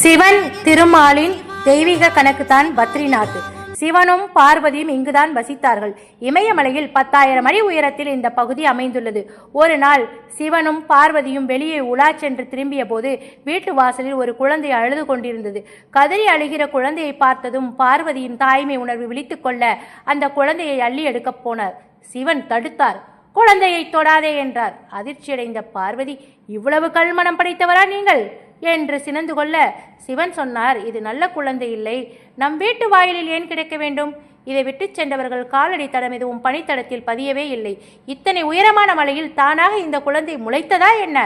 சிவன் திருமாலின் தெய்வீக கணக்குதான் பத்ரிநாத். சிவனும் பார்வதியும் இங்குதான் வசித்தார்கள். இமயமலையில் பத்தாயிரம் அடி உயரத்தில் இந்த பகுதி அமைந்துள்ளது. ஒரு நாள் சிவனும் பார்வதியும் வெளியே உலா சென்று திரும்பிய போது வீட்டு வாசலில் ஒரு குழந்தை அழுது கொண்டிருந்தது. கதறி அழுகிற குழந்தையை பார்த்ததும் பார்வதியின் தாய்மை உணர்வு விழித்து கொள்ள அந்த குழந்தையை அள்ளி எடுக்கப் போனார். சிவன் தடுத்தார். குழந்தையை தொடாதே என்றார். அதிர்ச்சியடைந்த பார்வதி இவ்வளவு கல்மணம் படைத்தவரா நீங்கள்? என்று சினந்து கொள்ள சிவன் சொன்னார் இது நல்ல குழந்தை இல்லை. நம் வீட்டு வாயிலில் ஏன் கிடைக்க வேண்டும்? இதை விட்டுச் சென்றவர்கள் காலடி தடம் எதுவும் பனித்தடத்தில் பதியவே இல்லை. இத்தனை உயரமான மலையில் தானாக இந்த குழந்தை முளைத்ததா என்ன?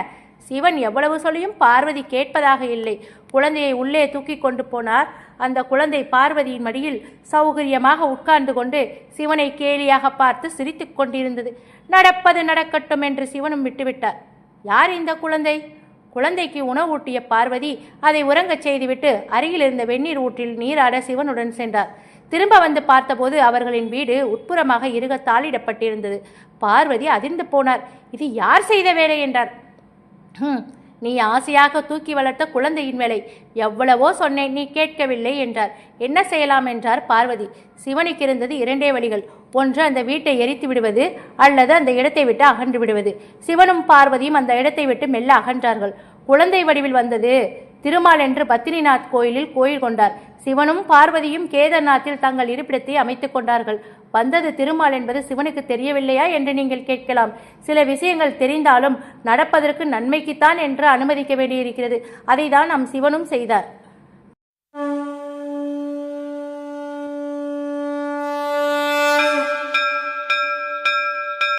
சிவன் எவ்வளவு சொல்லியும் பார்வதி கேட்பதாக இல்லை. குழந்தையை உள்ளே தூக்கி கொண்டு போனார். அந்த குழந்தை பார்வதியின் மடியில் சௌகரியமாக உட்கார்ந்து கொண்டு சிவனை கேலியாக பார்த்து சிரித்துக் கொண்டிருந்தது. நடப்பது நடக்கட்டும் என்று சிவனும் விட்டுவிட்டார். யார் இந்த குழந்தை? குழந்தைக்கு உணவூட்டிய பார்வதி அதை உறங்கச் செய்துவிட்டு அருகில் இருந்த வெந்நீர் ஊற்றில் நீராட சிவனுடன் சென்றார். திரும்ப வந்து பார்த்தபோது அவர்களின் வீடு உட்புறமாக இருக தாளிடப்பட்டிருந்தது. பார்வதி அதிர்ந்து போனார். இது யார் செய்த வேலை? என்றார். நீ ஆசையாக தூக்கி வளர்த்த குழந்தையின் வேலை. எவ்வளவோ சொன்னேன் நீ கேட்கவில்லை என்றார். என்ன செய்யலாம் என்றார் பார்வதி. சிவனுக்கு இருந்தது இரண்டே வழிகள். ஒன்று அந்த வீட்டை எரித்து விடுவது அல்லது அந்த இடத்தை விட்டு அகன்று விடுவது. சிவனும் பார்வதியும் அந்த இடத்தை விட்டு மெல்ல அகன்றார்கள். குழந்தை வடிவில் வந்தது திருமால் என்று பத்திரிநாத் கோயிலில் கோயில் கொண்டார். சிவனும் பார்வதியும் கேதர்நாத்தில் தங்கள் இருப்பிடத்தை அமைத்துக் கொண்டார்கள். வந்தது திருமால் என்பது சிவனுக்கு தெரியவில்லையா என்று நீங்கள் கேட்கலாம். சில விஷயங்கள் தெரிந்தாலும் நடப்பதற்கு நன்மைக்குத்தான் என்று அனுமதிக்க வேண்டியிருக்கிறது. அதை தான் நம் சிவனும் செய்தார்.